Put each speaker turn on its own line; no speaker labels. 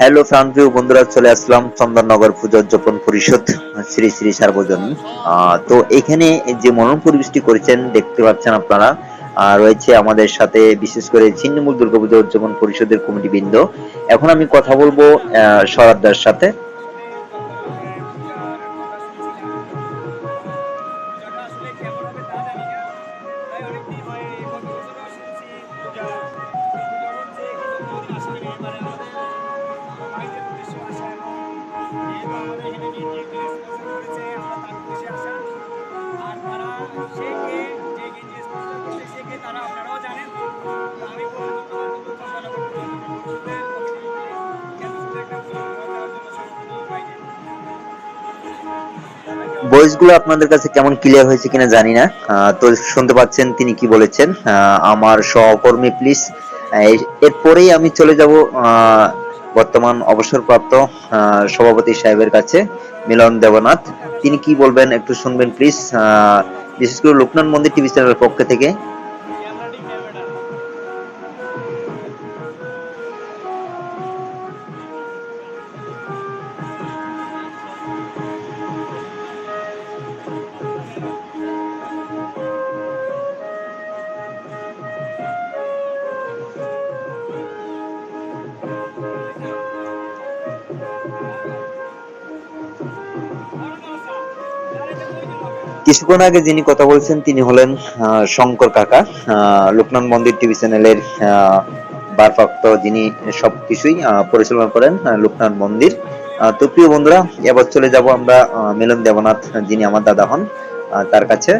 Hello প্রান্তীয় বন্ধুরা চলে আসলাম চন্দননগর পুজো উদযাপন পরিষদ শ্রী শ্রী সার্বজনীন আহ, তো এখানে যে মনোরম পরিবেশটি করেছেন দেখতে পাচ্ছেন আপনারা রয়েছে আমাদের সাথে বিশেষ করে ছিন্নমূল দুর্গাপূজা উদযাপন পরিষদের কমিটি বৃন্দ এখন আমি কথা বলব শরৎদার সাথে।
আপনারাও জানেন তো আমি বলব
ভয়েসগুলো আপনাদের কাছে কেমন ক্লিয়ার হয়েছে কিনা জানি না। তো শুনতে পাচ্ছেন তিনি কি বলেছেন। আমার সহকর্মী প্লিজ এরপরেই আমি চলে যাব বর্তমান অবসরপ্রাপ্ত সভাপতি সাহেবের কাছে মিলন দেবনাথ। তিনি কি বলবেন একটু শুনবেন প্লিজ বিশেষ করে লোকনাথ মন্দির টিভি চ্যানেলের পক্ষ থেকে। কিছুক্ষণ আগে যিনি কথা বলছেন, তিনি হলেন শঙ্কর কাকা। লোকনাথ মন্দির টিভি চ্যানেলের ভারপ্রাপ্ত যিনি সবকিছুই পরিচালনা করেন লোকনাথ মন্দির। তো প্রিয় বন্ধুরা, এবার চলে যাব আমরা মিলন দেবনাথ যিনি আমার দাদা হন তার কাছে।